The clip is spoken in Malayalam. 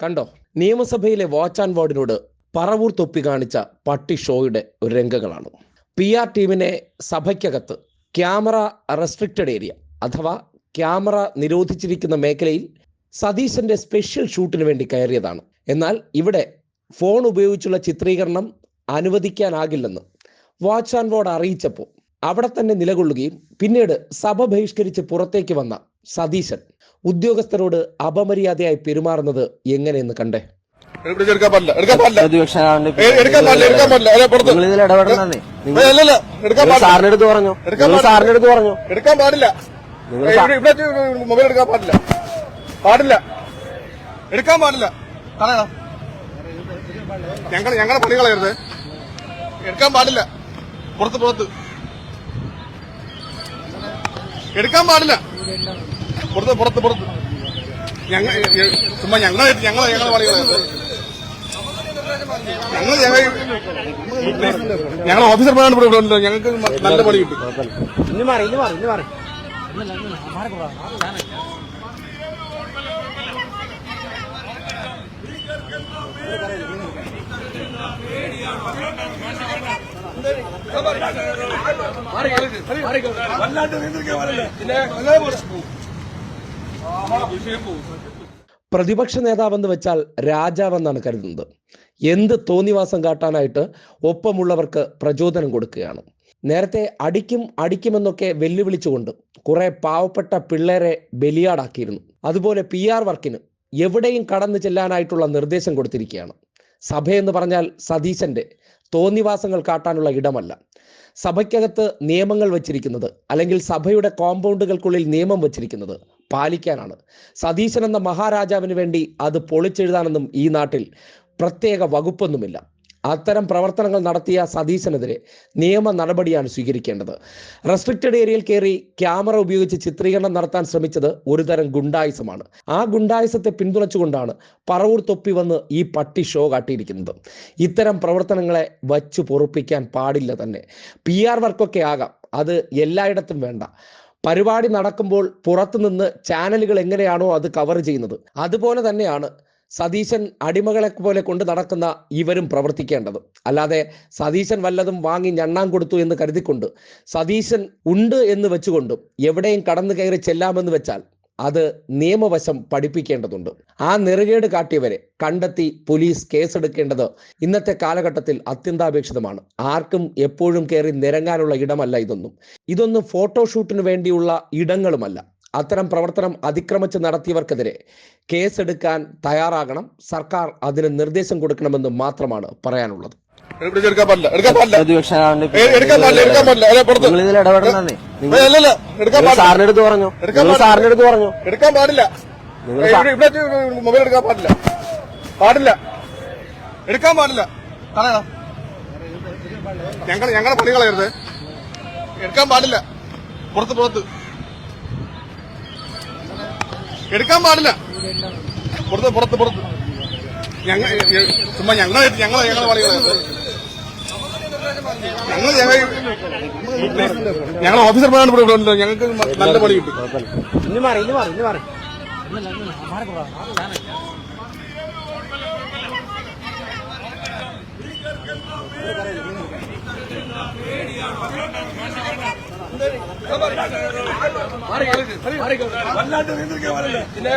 കണ്ടോ? നിയമസഭയിലെ വാച്ച് ആൻഡ് വാർഡിനോട് പറവൂർ തൊപ്പി കാണിച്ച പട്ടി ഷോയുടെ ഒരു രംഗങ്ങളാണ്. പി ആർ ടീമിനെ സഭയ്ക്കകത്ത് ക്യാമറ റെസ്ട്രിക്റ്റഡ് ഏരിയ അഥവാ ക്യാമറ നിരോധിച്ചിരിക്കുന്ന മേഖലയിൽ സതീശന്റെ സ്പെഷ്യൽ ഷൂട്ടിന് വേണ്ടി കയറിയതാണ്. എന്നാൽ ഇവിടെ ഫോൺ ഉപയോഗിച്ചുള്ള ചിത്രീകരണം അനുവദിക്കാനാകില്ലെന്ന് വാച്ച് ആൻഡ് വാർഡ് അറിയിച്ചപ്പോൾ അവിടെ തന്നെ നിലകൊള്ളുകയും പിന്നീട് സഭ ബഹിഷ്കരിച്ച് പുറത്തേക്ക് വന്ന സതീശൻ ഉദ്യോഗസ്ഥരോട് അപമര്യാദയായി പെരുമാറുന്നത് എങ്ങനെയെന്ന് കണ്ടേ? ഇവിടെ എടുക്കാൻ പാടില്ല എടുക്കാൻ പാടില്ല. പ്രതിപക്ഷ എടുക്കാൻ പാടില്ല എടുക്കാൻ പാടില്ല. സാറിന്റെ അടുത്ത് പറഞ്ഞു. എടുക്കാൻ സാറിന്റെ അടുത്ത് പറഞ്ഞു. എടുക്കാൻ പാടില്ല. നിങ്ങൾ ഏ, ഇവിടെ ഇവിടെ മൊബൈൽ എടുക്കാൻ പാടില്ല. പാടില്ല. എടുക്കാൻ പാടില്ല. കളയടാ ഞങ്ങൾ ഞങ്ങളെ പണി കളയരുത്. എടുക്കാൻ പാടില്ല. പുറത്ത് പുറത്ത്. എടുക്കാൻ പാടില്ല. പുറത്ത് പുറത്ത് പുറത്ത്. ഞങ്ങൾ ചുമ്മാ ഞങ്ങൾ ഞങ്ങൾ ഞങ്ങളെ പണി കളയരുത്. ഞങ്ങൾ ഞങ്ങൾ ഞങ്ങൾ ഇവിടെ ഉള്ളത്. ഞങ്ങൾക്ക് നല്ല പണി കിട്ടും. മാറി മാറി പ്രതിപക്ഷ നേതാവെന്ന് വെച്ചാൽ രാജാവെന്നാണ് കരുതുന്നത്. എന്ത് തോന്നിവാസം കാട്ടാനായിട്ട് ഒപ്പമുള്ളവർക്ക് പ്രചോദനം കൊടുക്കുകയാണ്. നേരത്തെ അടിക്കും അടിക്കുമെന്നൊക്കെ വെല്ലുവിളിച്ചുകൊണ്ട് കുറെ പാവപ്പെട്ട പിള്ളേരെ ബലിയാടാക്കിയിരുന്നു. അതുപോലെ പി ആർ വർക്കിന് എവിടെയും കടന്നു ചെല്ലാനായിട്ടുള്ള നിർദ്ദേശം കൊടുത്തിരിക്കുകയാണ്. സഭയെന്ന് പറഞ്ഞാൽ സതീശന്റെ തോന്നിവാസങ്ങൾ കാട്ടാനുള്ള ഇടമല്ല. സഭയ്ക്കകത്ത് നിയമങ്ങൾ വച്ചിരിക്കുന്നത് അല്ലെങ്കിൽ സഭയുടെ കോമ്പൗണ്ടുകൾക്കുള്ളിൽ നിയമം വച്ചിരിക്കുന്നത് പാലിക്കാനാണ്. സതീശൻ എന്ന മഹാരാജാവിന് വേണ്ടി അത് പൊളിച്ചെഴുതാനൊന്നും ഈ നാട്ടിൽ പ്രത്യേക വകുപ്പൊന്നുമില്ല. അത്തരം പ്രവർത്തനങ്ങൾ നടത്തിയ സതീശനെതിരെ നിയമ നടപടിയാണ് സ്വീകരിക്കേണ്ടത്. റെസ്ട്രിക്റ്റഡ് ഏരിയയിൽ കയറി ക്യാമറ ഉപയോഗിച്ച് ചിത്രീകരണം നടത്താൻ ശ്രമിച്ചത് ഒരുതരം ഗുണ്ടായുസമാണ് ആ ഗുണ്ടായുസത്തെ പിന്തുണച്ചുകൊണ്ടാണ് പറവൂർ തൊപ്പി വന്ന് ഈ പട്ടി ഷോ കാട്ടിയിരിക്കുന്നത്. ഇത്തരം പ്രവർത്തനങ്ങളെ വച്ചു പൊറുപ്പിക്കാൻ പാടില്ല തന്നെ. പി ആർ വർക്കൊക്കെ ആകാം. അത് എല്ലായിടത്തും വേണ്ട. പരിപാടി നടക്കുമ്പോൾ പുറത്തുനിന്ന് ചാനലുകൾ എങ്ങനെയാണോ അത് കവർ ചെയ്യുന്നത്. അതുപോലെ തന്നെയാണ് സതീശൻ അടിമകളെ പോലെ കൊണ്ട് നടക്കുന്ന ഇവരും പ്രവർത്തിക്കേണ്ടത്. അല്ലാതെ സതീശൻ വല്ലതും വാങ്ങി ഞണ്ണാൻ കൊടുത്തു എന്ന് കരുതിക്കൊണ്ട് സതീശൻ ഉണ്ട് എന്ന് വെച്ചുകൊണ്ടും എവിടെയും കടന്നു കയറി ചെല്ലാമെന്ന് വെച്ചാൽ അത് നിയമവശം പഠിപ്പിക്കേണ്ടതുണ്ട്. ആ നെറുകേട് കാട്ടിയവരെ കണ്ടെത്തി പോലീസ് കേസെടുക്കേണ്ടത് ഇന്നത്തെ കാലഘട്ടത്തിൽ അത്യന്താപേക്ഷിതമാണ്. ആർക്കും എപ്പോഴും കയറി നിരങ്ങാനുള്ള ഇടമല്ല ഇതൊന്നും. ഇതൊന്നും ഫോട്ടോഷൂട്ടിന് വേണ്ടിയുള്ള ഇടങ്ങളുമല്ല. അത്തരം പ്രവർത്തനം അതിക്രമിച്ച് നടത്തിയവർക്കെതിരെ കേസെടുക്കാൻ തയ്യാറാകണം. സർക്കാർ അതിന് നിർദ്ദേശം കൊടുക്കണമെന്ന് മാത്രമാണ് പറയാനുള്ളത്. സാറിന്റെ അടുത്ത് പറഞ്ഞു? എടുക്കാൻ നിങ്ങൾ പാടില്ല. സാറിന്റെ അടുത്ത് പറഞ്ഞു? എടുക്കാൻ പാടില്ല. മൊബൈൽ എടുക്കാൻ പാടില്ല. പാടില്ല. എടുക്കാൻ പാടില്ല. ഞങ്ങൾ ഞങ്ങളെ പണി കളയരുത്. എടുക്കാൻ പാടില്ല. പുറത്ത് പുറത്ത്. എടുക്കാൻ പാടില്ല. പുറത്ത് പുറത്ത് പുറത്ത്. ഞങ്ങൾ ചുമ്മാ ഞങ്ങളെ ഞങ്ങളെ ഞങ്ങളെ പണി ഞങ്ങൾ ഞങ്ങൾ ഞങ്ങൾ ഓഫീസർമാരാണ് ഇവിടെ ഇവിടെ ഉള്ളത്. ഞങ്ങൾക്ക് നല്ല പണി കിട്ടും. ഇനി മാറി ഇനി മാറി ഇനി മാറി. പിന്നെ